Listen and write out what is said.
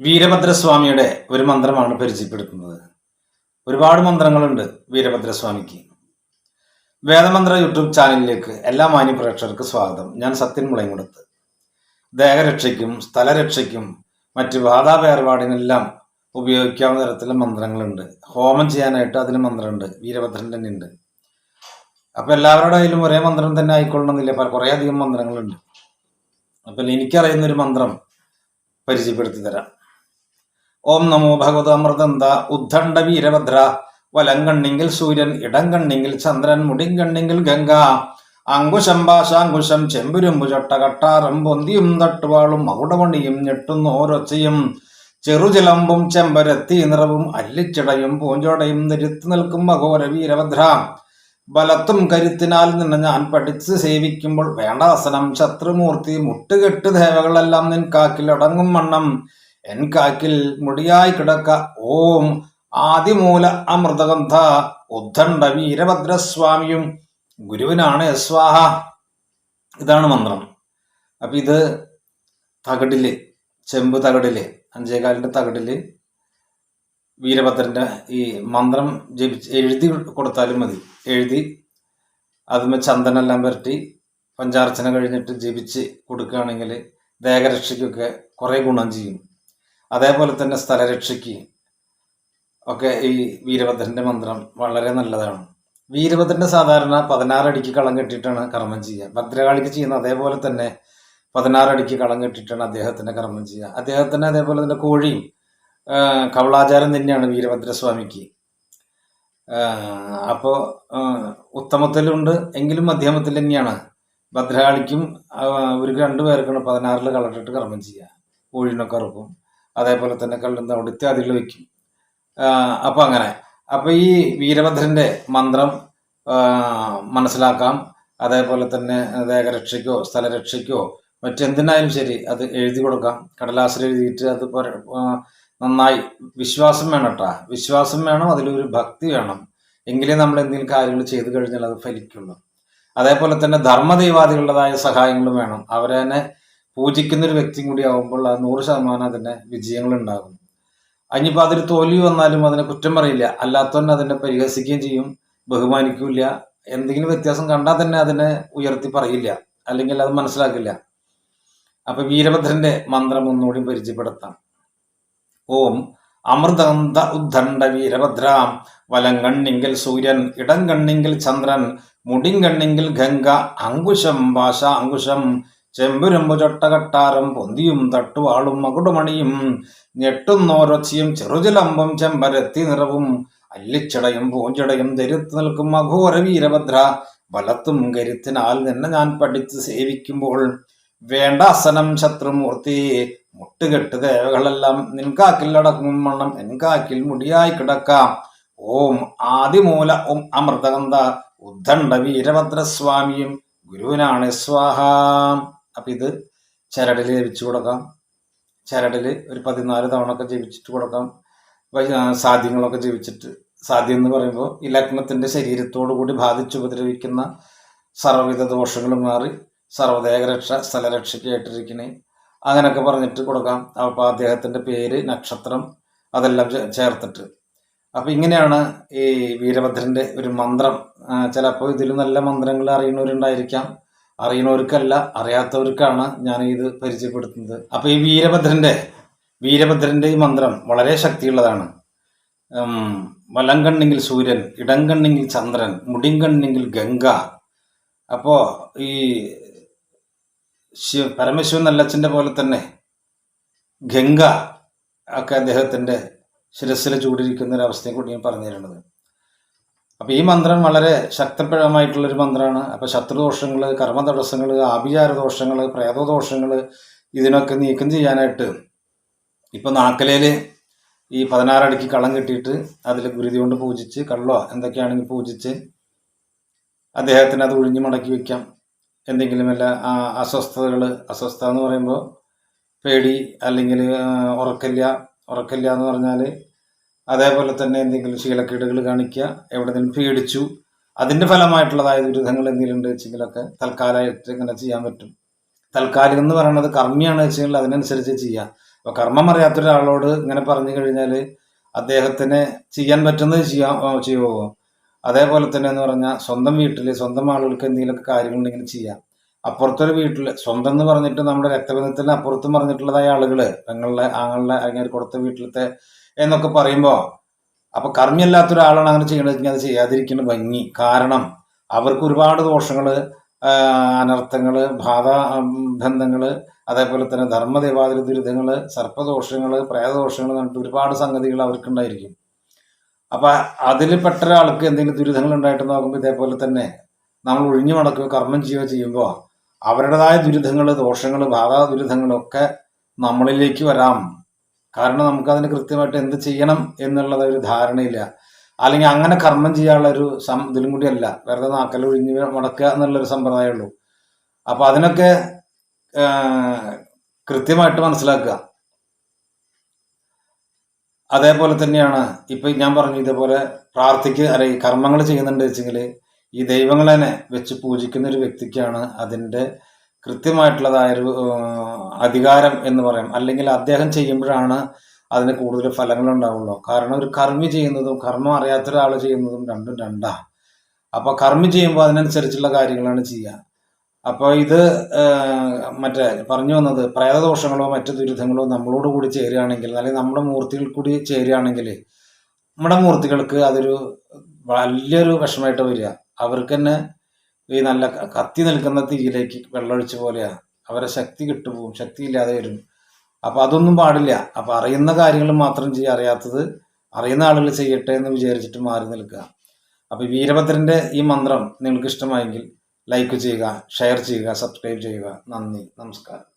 വീരഭദ്രസ്വാമിയുടെ ഒരു മന്ത്രമാണ് പരിചയപ്പെടുത്തുന്നത്. ഒരുപാട് മന്ത്രങ്ങളുണ്ട് വീരഭദ്രസ്വാമിക്ക്. വേദമന്ത്ര യൂട്യൂബ് ചാനലിലേക്ക് എല്ലാ മാന്യ പ്രേക്ഷകർക്ക് സ്വാഗതം. ഞാൻ സത്യൻ മുളയങ്കുടത്ത് ദേഹരക്ഷയ്ക്കും സ്ഥലരക്ഷയ്ക്കും മറ്റ് ബാധാ വേർപാടിനെല്ലാം ഉപയോഗിക്കാവുന്ന തരത്തിലുള്ള മന്ത്രങ്ങളുണ്ട്. ഹോമം ചെയ്യാനായിട്ട് അതിന് മന്ത്രമുണ്ട്. വീരഭദ്രൻ തന്നെ ഉണ്ട് അപ്പൊ എല്ലാവരുടെ കയ്യിലും ഒരേ മന്ത്രം തന്നെ ആയിക്കൊള്ളണമെന്നില്ല. കുറേ അധികം മന്ത്രങ്ങളുണ്ട്. അപ്പൊ എനിക്കറിയുന്ന ഒരു മന്ത്രം പരിചയപ്പെടുത്തി തരാം. ഓം നമോ ഭഗവത് അമൃതന്ത ഉദ്ധണ്ഡ വീരഭദ്ര വലം കണ്ണിങ്കിൽ സൂര്യൻ ഇടം കണ്ണിങ്കിൽ ചന്ദ്രൻ മുടിം കണ്ണിങ്കിൽ ഗംഗ അങ്കുശം പാശാങ്കുശം ചെമ്പുരുമ്പു ചട്ട കട്ടാറും പൊന്തിയും തട്ടുവാളും മകുടമണിയും ഞെട്ടുന്ന ഓരൊച്ചയും ചെറുചിലമ്പും ചെമ്പരത്തി നിറവും അല്ലിച്ചിടയും പൂഞ്ചോടയും നിരുത്തു നിൽക്കും മഘോര വീരഭദ്ര. ബലത്തും കരുത്തിനാൽ നിന്ന് ഞാൻ പഠിച്ച് സേവിക്കുമ്പോൾ വേണ്ടാസനം ശത്രുമൂർത്തി മുട്ടുകെട്ട് ദേവകളെല്ലാം നിൻ കാക്കിലടങ്ങും വണ്ണം. എൻ കാക്കിൽ മുടിയായി കിടക്ക. ഓം ആദിമൂല അമൃതഗന്ധ. ഉദ്ധണ്ഡ വീരഭദ്രസ്വാമിയും ഗുരുവിനാണ് യസ്വാഹ ഇതാണ് മന്ത്രം. അപ്പൊ ഇത് തകടിൽ ചെമ്പ് തകടിൽ അഞ്ചേകാലിന്റെ തകടിൽ വീരഭദ്രന്റെ ഈ മന്ത്രം ജപിച്ച് എഴുതി കൊടുത്താലും മതി. എഴുതി അതുമേ ചന്ദനെല്ലാം പുരട്ടി പഞ്ചാർച്ചന കഴിഞ്ഞിട്ട് ജപിച്ച് കൊടുക്കുകയാണെങ്കിൽ ദേഹരക്ഷയ്ക്കൊക്കെ കുറേ ഗുണം ചെയ്യും. അതേപോലെ തന്നെ സ്ഥലരക്ഷയ്ക്ക് ഒക്കെ ഈ വീരഭദ്രന്റെ മന്ത്രം വളരെ നല്ലതാണ്. വീരഭദ്രന്റെ സാധാരണ പതിനാറടിക്ക് കളം കെട്ടിയിട്ടാണ് കർമ്മം ചെയ്യുക. ഭദ്രകാളിക്ക് ചെയ്യുന്ന അതേപോലെ തന്നെ പതിനാറടിക്ക് കളം കെട്ടിയിട്ടാണ് അദ്ദേഹത്തിന്റെ കർമ്മം ചെയ്യുക. അദ്ദേഹത്തിന് അതേപോലെ തന്നെ കോഴിയും കവളാചാരം തന്നെയാണ് വീരഭദ്രസ്വാമിക്ക്. അപ്പോൾ ഉത്തമത്തിലുണ്ട് എങ്കിലും മധ്യമത്തിൽ തന്നെയാണ്. ഭദ്രകാളിക്കും ഒരു രണ്ടുപേർക്കാണ് പതിനാറിൽ കളറിട്ട് കർമ്മം ചെയ്യുക. കോഴിനൊക്കെ അറുക്കും അതേപോലെ തന്നെ കള്ളും തവിട് ഇത്യാദികൾ വെക്കും. അപ്പം അങ്ങനെ. അപ്പോൾ ഈ വീരഭദ്രന്റെ മന്ത്രം മനസ്സിലാക്കാം. അതേപോലെ തന്നെ ദേഹരക്ഷയ്ക്കോ സ്ഥലരക്ഷയ്ക്കോ മറ്റെന്തിനായാലും ശരി അത് എഴുതി കൊടുക്കാം. കടലാസിൽ എഴുതിയിട്ട് അത് നന്നായി വിശ്വാസം വേണം കേട്ടാ വിശ്വാസം വേണം അതിലൊരു ഭക്തി വേണം. എങ്കിലേ നമ്മൾ എന്തെങ്കിലും കാര്യങ്ങൾ ചെയ്തു കഴിഞ്ഞാൽ അത് ഫലിക്കുള്ളൂ. അതേപോലെ തന്നെ ധർമ്മദൈവാദികളുടേതായ സഹായങ്ങളും വേണം. അവരെ പൂജിക്കുന്ന ഒരു വ്യക്തിയും കൂടി ആവുമ്പോൾ ആ നൂറ് ശതമാനം അതിന് വിജയങ്ങൾ ഉണ്ടാകും അതിനിപ്പോൾ അതൊരു തോൽവി വന്നാലും അതിനെ കുറ്റം പറയില്ല. അല്ലാത്തവൻ അതിനെ പരിഹസിക്കുകയും ചെയ്യും ബഹുമാനിക്കൂല എന്തെങ്കിലും വ്യത്യാസം കണ്ടാൽ തന്നെ അതിനെ ഉയർത്തി പറയില്ല. അല്ലെങ്കിൽ അത് മനസ്സിലാക്കില്ല. അപ്പൊ വീരഭദ്രന്റെ മന്ത്രം ഒന്നുകൂടി പരിചയപ്പെടുത്താം. ഓം അമൃതന്ത ഉദ്ദണ്ഡ വീരഭദ്രാം വലം കണ്ണിങ്കിൽ സൂര്യൻ ഇടം കണ്ണിങ്കിൽ ചന്ദ്രൻ മുടിം കണ്ണിങ്കിൽ ഗംഗ അങ്കുശം ഭാഷ അങ്കുശം ചെമ്പുരമ്പു ചൊട്ടകട്ടാരം പൊന്തിയും തട്ടുവാളും മകുടുമണിയും ഞെട്ടുന്നോരൊച്ചയും ചെറുചിലമ്പും ചെമ്പരത്തി നിറവും അല്ലിച്ചടയും പൂഞ്ചടയും ധരിത്തു നിൽക്കും അഘോര വീരഭദ്ര ബലത്തും കരുത്തിനാൽ നിന്നെ ഞാൻ പഠിച്ച് സേവിക്കുമ്പോൾ വേണ്ട അസനം ശത്രുമൂർത്തി മുട്ടുകെട്ട് ദേവകളെല്ലാം നിൻകാക്കിൽ അടക്കും വണ്ണം എൻകാക്കിൽ മുടിയായി കിടക്കാം. ഓം ആദിമൂല ഓം അമൃതകന്ത ഉദ്ദണ്ഡ വീരഭദ്രസ്വാമിയും ഗുരുവിനാണ് സ്വാഹ. അപ്പൊ ഇത് ചരടിൽ ജപിച്ചു കൊടുക്കാം. ചരടിൽ ഒരു പതിനാല് തവണ ഒക്കെ ജപിച്ചിട്ട് കൊടുക്കാം. സാധ്യങ്ങളൊക്കെ ജപിച്ചിട്ട്. സാധ്യം എന്ന് പറയുമ്പോൾ ഈ ലഗ്നത്തിന്റെ ശരീരത്തോടു കൂടി ബാധിച്ചുപദ്രവിക്കുന്ന സർവവിധ ദോഷങ്ങൾ മാറി സർവദേഹരക്ഷ സ്ഥലരക്ഷയ്ക്കായിട്ടിരിക്കണേ അങ്ങനെയൊക്കെ പറഞ്ഞിട്ട് കൊടുക്കാം. അപ്പോൾ അദ്ദേഹത്തിന്റെ പേര് നക്ഷത്രം അതെല്ലാം ചേർത്തിട്ട്. അപ്പം ഇങ്ങനെയാണ് ഈ വീരഭദ്രന്റെ ഒരു മന്ത്രം. ചിലപ്പോൾ ഇതിൽ നല്ല മന്ത്രങ്ങൾ അറിയുന്നവരുണ്ടായിരിക്കാം. അറിയുന്നവർക്കല്ല അറിയാത്തവർക്കാണ് ഞാൻ ഇത് പരിചയപ്പെടുത്തുന്നത്. അപ്പൊ ഈ വീരഭദ്രന്റെ വീരഭദ്രന്റെ ഈ മന്ത്രം വളരെ ശക്തിയുള്ളതാണ്. വലം കണ്ണെങ്കിൽ സൂര്യൻ ഇടം കണ്ണെങ്കിൽ ചന്ദ്രൻ മുടിങ്കണ്ണെങ്കിൽ ഗംഗ. അപ്പോ ഈ ശിവ പരമശിവൻ നല്ലച്ഛന്റെ പോലെ തന്നെ ഗംഗ ഒക്കെ അദ്ദേഹത്തിന്റെ ശിരസ്സിൽ ചൂടിരിക്കുന്ന ഒരു അവസ്ഥയെ കൂടി ഞാൻ പറഞ്ഞു തരുന്നത് അപ്പൊ ഈ മന്ത്രം വളരെ ശക്തപ്രദമായിട്ടുള്ള ഒരു മന്ത്രമാണ് അപ്പൊ ശത്രുദോഷങ്ങൾ കർമ്മതടസ്സങ്ങൾ ആഭിചാര ദോഷങ്ങൾ പ്രേതദോഷങ്ങൾ ഇതിനൊക്കെ നീക്കം ചെയ്യാനായിട്ട് ഇപ്പൊ നാക്കലയിൽ ഈ പതിനാറടിക്ക് കളം കെട്ടിയിട്ട് അതിൽ ഗുരുതി കൊണ്ട് പൂജിച്ച് കള്ളോ എന്തൊക്കെയാണെങ്കിൽ പൂജിച്ച് അദ്ദേഹത്തിന് അത് ഒഴിഞ്ഞു മടക്കി വെക്കാം. എന്തെങ്കിലും അല്ല ആ, അസ്വസ്ഥതകൾ അസ്വസ്ഥ എന്ന് പറയുമ്പോൾ പേടി അല്ലെങ്കിൽ ഉറക്കില്ല ഉറക്കില്ല എന്ന് പറഞ്ഞാൽ അതേപോലെ തന്നെ എന്തെങ്കിലും ശീലക്കേടുകൾ കാണിക്കുക എവിടെയെങ്കിലും പേടിച്ചു അതിന്റെ ഫലമായിട്ടുള്ളതായ ദുരിതങ്ങൾ എന്തെങ്കിലും ഉണ്ട് വെച്ചെങ്കിലൊക്കെ തൽക്കാലമായിട്ട് ഇങ്ങനെ ചെയ്യാൻ പറ്റും. തൽക്കാലികം എന്ന് പറയുന്നത് കർമ്മിയാണ് വെച്ചെങ്കിൽ അതിനനുസരിച്ച് ചെയ്യാം. അപ്പൊ കർമ്മം അറിയാത്ത ഒരാളോട് ഇങ്ങനെ പറഞ്ഞു കഴിഞ്ഞാൽ അദ്ദേഹത്തിന് ചെയ്യാൻ പറ്റുന്നത് ചെയ്യാൻ ആ, ചെയ്യുമോ അതേപോലെ തന്നെ എന്ന് പറഞ്ഞാൽ സ്വന്തം വീട്ടിൽ സ്വന്തം ആളുകൾക്ക് എന്തെങ്കിലുമൊക്കെ കാര്യങ്ങളുണ്ടെങ്കിൽ ചെയ്യാം. അപ്പുറത്തൊരു വീട്ടിൽ സ്വന്തം എന്ന് പറഞ്ഞിട്ട് നമ്മുടെ രക്തബന്ധത്തിന് അപ്പുറത്തും പറഞ്ഞിട്ടുള്ളതായ ആളുകൾ പെങ്ങളുടെ ആങ്ങളുടെ അങ്ങനെ കൊടുത്ത വീട്ടിലത്തെ എന്നൊക്കെ പറയുമ്പോൾ അപ്പൊ കർമ്മിയല്ലാത്ത ഒരാളാണ് അങ്ങനെ ചെയ്യണമെങ്കിൽ അത് ചെയ്യാതിരിക്കുന്ന ഭംഗി. കാരണം അവർക്ക് ഒരുപാട് ദോഷങ്ങൾ ആ, അനർത്ഥങ്ങൾ ബാധ ഉം, ബന്ധങ്ങൾ അതേപോലെ തന്നെ ധർമ്മദേവാതിര ദുരിതങ്ങൾ സർപ്പദോഷങ്ങൾ പ്രേതദോഷങ്ങൾ എന്നിട്ട് ഒരുപാട് സംഗതികൾ അവർക്കുണ്ടായിരിക്കും. അപ്പൊ അതിൽ പെട്ട ഒരാൾക്ക് എന്തെങ്കിലും ദുരിതങ്ങൾ ഉണ്ടായിട്ട് നോക്കുമ്പോൾ ഇതേപോലെ തന്നെ നമ്മൾ ഒഴിഞ്ഞു നടക്കുകയോ കർമ്മം ചെയ്യുകയോ ചെയ്യുമ്പോൾ അവരുടേതായ ദുരിതങ്ങൾ ദോഷങ്ങൾ ബാധാ ദുരിതങ്ങളൊക്കെ നമ്മളിലേക്ക് വരാം. കാരണം നമുക്ക് അതിന് കൃത്യമായിട്ട് എന്ത് ചെയ്യണം എന്നുള്ളത് ഒരു ധാരണയില്ല. അല്ലെങ്കിൽ അങ്ങനെ കർമ്മം ചെയ്യാനുള്ള ഒരു സം ഇതിലും കൂടിയല്ല വെറുതെ നാക്കലൊഴിഞ്ഞ് മുടക്കുക എന്നുള്ളൊരു സമ്പ്രദായമുള്ളൂ. അപ്പൊ അതിനൊക്കെ കൃത്യമായിട്ട് മനസ്സിലാക്കുക. അതേപോലെ തന്നെയാണ് ഇപ്പൊ ഞാൻ പറഞ്ഞു ഇതേപോലെ പ്രാർത്ഥിക്ക് അല്ലെ കർമ്മങ്ങൾ ചെയ്യുന്നുണ്ട് വെച്ചെങ്കിൽ ഈ ദൈവങ്ങളെ വെച്ച് പൂജിക്കുന്ന ഒരു വ്യക്തിക്കാണ് അതിന്റെ കൃത്യമായിട്ടുള്ളതായ ഒരു അധികാരം എന്ന് പറയാം. അല്ലെങ്കിൽ അദ്ദേഹം ചെയ്യുമ്പോഴാണ് അതിന് കൂടുതൽ ഫലങ്ങൾ ഉണ്ടാവുള്ളൂ. കാരണം ഒരു കർമ്മി ചെയ്യുന്നതും കർമ്മം അറിയാത്ത ഒരാൾ ചെയ്യുന്നതും രണ്ടും രണ്ടാ. അപ്പൊ കർമ്മി ചെയ്യുമ്പോൾ അതിനനുസരിച്ചുള്ള കാര്യങ്ങളാണ് ചെയ്യുക. അപ്പോൾ ഇത് മറ്റേ പറഞ്ഞു വന്നത് പ്രേതദോഷങ്ങളോ മറ്റു ദുരിതങ്ങളോ നമ്മളോട് കൂടി ചേരുകയാണെങ്കിൽ അല്ലെങ്കിൽ നമ്മുടെ മൂർത്തികൾ കൂടി ചേരുകയാണെങ്കിൽ നമ്മുടെ മൂർത്തികൾക്ക് അതൊരു വലിയൊരു വിഷമമായിട്ട് വരിക. അവർക്ക് തന്നെ ഈ നല്ല കത്തി നിൽക്കുന്ന തീയിലേക്ക് വെള്ളമൊഴിച്ച പോലെയാണ് അവരെ ശക്തി കിട്ടുപോകും ശക്തി ഇല്ലാതെ വരും. അപ്പൊ അതൊന്നും പാടില്ല. അപ്പൊ അറിയുന്ന കാര്യങ്ങൾ മാത്രം ചെയ്യുക അറിയാത്തത് അറിയുന്ന ആളുകൾ ചെയ്യട്ടെ എന്ന് വിചാരിച്ചിട്ട് മാറി നിൽക്കുക. അപ്പോൾ വീരഭദ്രന്റെ ഈ മന്ത്രം നിങ്ങൾക്ക് ഇഷ്ടമായെങ്കിൽ ലൈക്ക് ചെയ്യുക ഷെയർ ചെയ്യുക സബ്സ്ക്രൈബ് ചെയ്യുക. നന്ദി നമസ്കാരം.